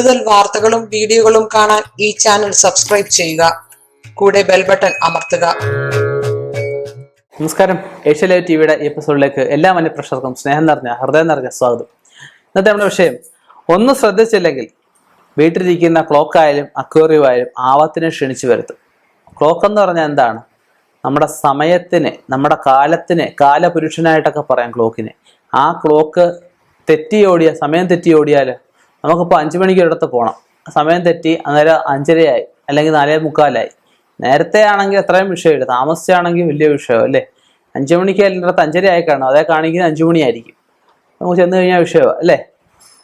കൂടുതൽ വാർത്തകളും വീഡിയോകളും കാണാൻ ഈ ചാനൽ സബ്സ്ക്രൈബ് ചെയ്യുക. കൂടെ ബെൽ ബട്ടൺ അമർത്തുക. നമസ്കാരം. ഏഷ്യ ലൈവ് ടിവിയുടെ എപ്പിസോഡിലേക്ക് എല്ലാ മനുപ്രേക്ഷകർക്കും സ്നേഹം നിറഞ്ഞ ഹൃദയം നിറഞ്ഞ സ്വാഗതം. ഇന്നത്തെ നമ്മുടെ വിഷയം ഒന്ന് ശ്രദ്ധിച്ചില്ലെങ്കിൽ വീട്ടിലിരിക്കുന്ന ക്ലോക്കായാലും അക്വേറിയം ആയാലും ആവത്തിനെ ക്ഷണിച്ചു വരുത്തും. ക്ലോക്ക് എന്ന് പറഞ്ഞാൽ എന്താണ്? നമ്മുടെ സമയത്തിനെ നമ്മുടെ കാലത്തിനെ കാലപുരുഷനായിട്ടൊക്കെ പറയാം ക്ലോക്കിനെ ആ ക്ലോക്ക് തെറ്റി ഓടിയ സമയം തെറ്റി ഓടിയാൽ നമുക്കിപ്പോൾ അഞ്ച് മണിക്ക് ഒരിടത്ത് പോകണം സമയം തെറ്റി അന്നേരം അഞ്ചരയായി അല്ലെങ്കിൽ നാലേ മുക്കാലായി. നേരത്തെ ആണെങ്കിൽ അത്രയും വിഷയമില്ല. താമസിച്ചാണെങ്കിൽ വലിയ വിഷയം അല്ലേ? അഞ്ചു മണിക്ക് എല്ലായിടത്ത് അഞ്ചര ആയി കാണും. അതേ കാണിക്കുന്നത് അഞ്ചു മണിയായിരിക്കും. നമുക്ക് ചെന്ന് കഴിഞ്ഞാൽ വിഷയമാണ് അല്ലേ?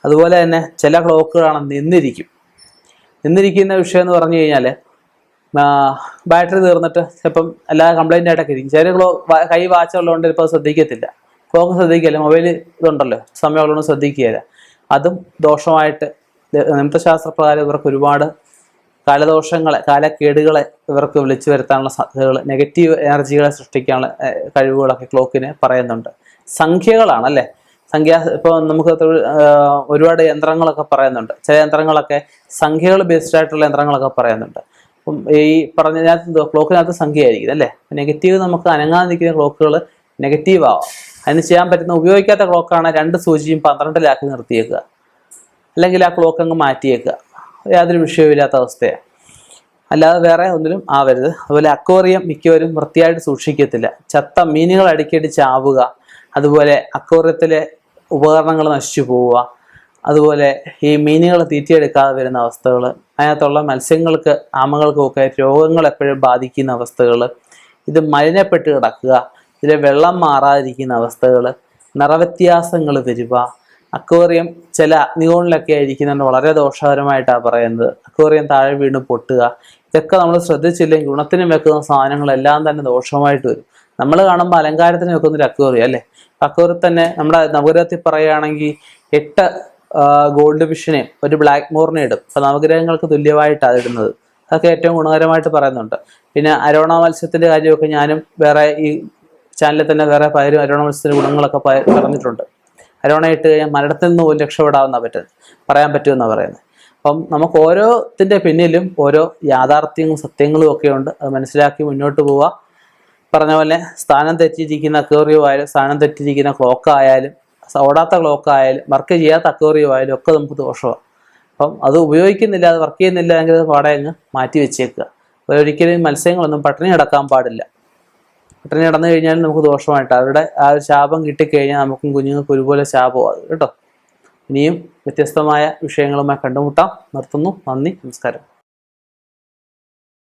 അതുപോലെ തന്നെ ചില ക്ലോക്കുകളാണ് നിന്നിരിക്കും. നിന്നിരിക്കുന്ന വിഷയം എന്ന് പറഞ്ഞു കഴിഞ്ഞാൽ ബാറ്ററി തീർന്നിട്ട് ചിലപ്പം എല്ലാ കംപ്ലൈന്റ് ആയിട്ടൊക്കെ ഇരിക്കും. ചില ക്ലോ കൈ വാച്ചുള്ളതുകൊണ്ട് ഇപ്പോൾ ശ്രദ്ധിക്കത്തില്ല. ക്ലോക്ക് ശ്രദ്ധിക്കില്ല? മൊബൈൽ ഇതുണ്ടല്ലോ സമയമുള്ളതുകൊണ്ട് ശ്രദ്ധിക്കുകയില്ല. അതും ദോഷമായിട്ട്. നിമിത്തശാസ്ത്രപ്രകാരം ഇവർക്ക് ഒരുപാട് കാലദോഷങ്ങളെ കാലക്കേടുകളെ ഇവർക്ക് വിളിച്ചു വരുത്താനുള്ള സാധ്യതകൾ നെഗറ്റീവ് എനർജികളെ സൃഷ്ടിക്കാനുള്ള കഴിവുകളൊക്കെ ക്ലോക്കിന് പറയുന്നുണ്ട്. സംഖ്യകളാണ് അല്ലേ സംഖ്യ ഇപ്പോൾ നമുക്ക് ഒരുപാട് യന്ത്രങ്ങളൊക്കെ പറയുന്നുണ്ട്. ചില യന്ത്രങ്ങളൊക്കെ സംഖ്യകൾ ബേസ്ഡ് ആയിട്ടുള്ള യന്ത്രങ്ങളൊക്കെ പറയുന്നുണ്ട്. അപ്പം ഈ പറഞ്ഞതിനകത്ത് ക്ലോക്കിനകത്ത് സംഖ്യ ആയിരിക്കും അല്ലേ? നെഗറ്റീവ് നമുക്ക് അനങ്ങാതെ നിൽക്കുന്ന ക്ലോക്കുകൾ നെഗറ്റീവ് ആവാം. അതിന് ചെയ്യാൻ പറ്റുന്ന ഉപയോഗിക്കാത്ത ക്ലോക്കാണ് രണ്ട് സൂചിയും പന്ത്രണ്ടിലാക്കി നിർത്തിയേക്കുക. അല്ലെങ്കിൽ ആ ക്ലോക്ക് അങ്ങ് മാറ്റിയേക്കുക. യാതൊരു വിഷയവുമില്ലാത്ത അവസ്ഥയാണ്. അല്ലാതെ വേറെ ഒന്നിലും ആവരുത്. അതുപോലെ അക്വേറിയം മിക്കവരും വൃത്തിയായിട്ട് സൂക്ഷിക്കത്തില്ല. ചത്ത മീനുകൾ അടിക്കടി ചാവുക. അതുപോലെ അക്വേറിയത്തിലെ ഉപകരണങ്ങൾ നശിച്ചു പോവുക. അതുപോലെ ഈ മീനുകൾ തീറ്റിയെടുക്കാതെ വരുന്ന അവസ്ഥകൾ. അതിനകത്തുള്ള മത്സ്യങ്ങൾക്ക് ആമകൾക്കുമൊക്കെ രോഗങ്ങൾ എപ്പോഴും ബാധിക്കുന്ന അവസ്ഥകൾ. ഇത് മലിനപ്പെട്ട് കിടക്കുക. ഇതിലെ വെള്ളം മാറാതിരിക്കുന്ന അവസ്ഥകൾ നിറവ്യത്യാസങ്ങൾ വരിക. അക്വേറിയം ചില അഗ്നികോണിലൊക്കെ ആയിരിക്കുന്നുണ്ട് വളരെ ദോഷകരമായിട്ടാണ് പറയുന്നത്. അക്വേറിയം താഴെ വീണ് പൊട്ടുക. ഇതൊക്കെ നമ്മൾ ശ്രദ്ധിച്ചില്ലെങ്കിൽ ഗുണത്തിന് വെക്കുന്ന സാധനങ്ങളെല്ലാം തന്നെ ദോഷമായിട്ട് വരും. നമ്മൾ കാണുമ്പോൾ അലങ്കാരത്തിന് വെക്കുന്ന ഒരു അക്വേറിയം അല്ലേ? അക്വേറിയം തന്നെ നമ്മുടെ നവഗ്രഹത്തിൽ പറയുകയാണെങ്കിൽ എട്ട് ഗോൾഡ് ഫിഷിനെയും ഒരു ബ്ലാക്ക് മോറിനെ ഇടും. അപ്പോൾ നവഗ്രഹങ്ങൾക്ക് തുല്യമായിട്ടാണ് ഇടുന്നത്. അതൊക്കെ ഏറ്റവും ഗുണകരമായിട്ട് പറയുന്നുണ്ട്. പിന്നെ അരോണ മത്സ്യത്തിന്റെ കാര്യമൊക്കെ ഞാനും വേറെ ഈ ചാനലിൽ തന്നെ വേറെ പലരും അരോണ മത്സ്യത്തിന്റെ ഗുണങ്ങളൊക്കെ പറഞ്ഞിട്ടുണ്ട്. അരോണ കഴിഞ്ഞാൽ മരണത്തിൽ നിന്ന് പോലും രക്ഷപ്പെടാവുന്ന പറ്റുന്നത്. പറയാൻ പറ്റുമെന്നാണ് പറയുന്നത്. അപ്പം നമുക്ക് ഓരോത്തിന്റെ പിന്നിലും ഓരോ യാഥാർത്ഥ്യങ്ങളും സത്യങ്ങളും ഒക്കെ ഉണ്ട്. അത് മനസ്സിലാക്കി മുന്നോട്ട് പോവുക പറഞ്ഞ പോലെ സ്ഥാനം തെറ്റിയിരിക്കുന്ന അക്വേറിയോ ആയാലും സ്ഥാനം തെറ്റിയിരിക്കുന്ന ക്ലോക്ക് ആയാലും ഓടാത്ത ക്ലോക്ക് ആയാലും വർക്ക് ചെയ്യാത്ത അക്വേറിയോ ആയാലും ഒക്കെ നമുക്ക് ദോഷമാണ് അപ്പം അത് ഉപയോഗിക്കുന്നില്ല അത് വർക്ക് ചെയ്യുന്നില്ല എങ്കിൽ അത് പാടെ അങ്ങ് മാറ്റി വെച്ചേക്കുക. ഒരിക്കലും മത്സ്യങ്ങളൊന്നും പട്ടിണി കിടക്കാൻ പാടില്ല. പട്ടിണി നടന്നു കഴിഞ്ഞാൽ നമുക്ക് ദോഷമായിട്ട്. അവരുടെ ആ ഒരു ശാപം കിട്ടിക്കഴിഞ്ഞാൽ നമുക്കും കുഞ്ഞുങ്ങൾക്ക് ഒരുപോലെ ശാപം അത് കേട്ടോ. ഇനിയും വ്യത്യസ്തമായ വിഷയങ്ങളുമായി കണ്ടുമുട്ടാം. നിർത്തുന്നു. നന്ദി. നമസ്കാരം.